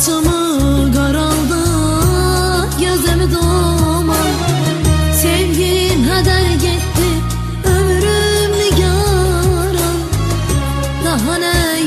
Saçımı garalda gözemi doman Sevgilin heder gitti ömrüm nigaran Daha ne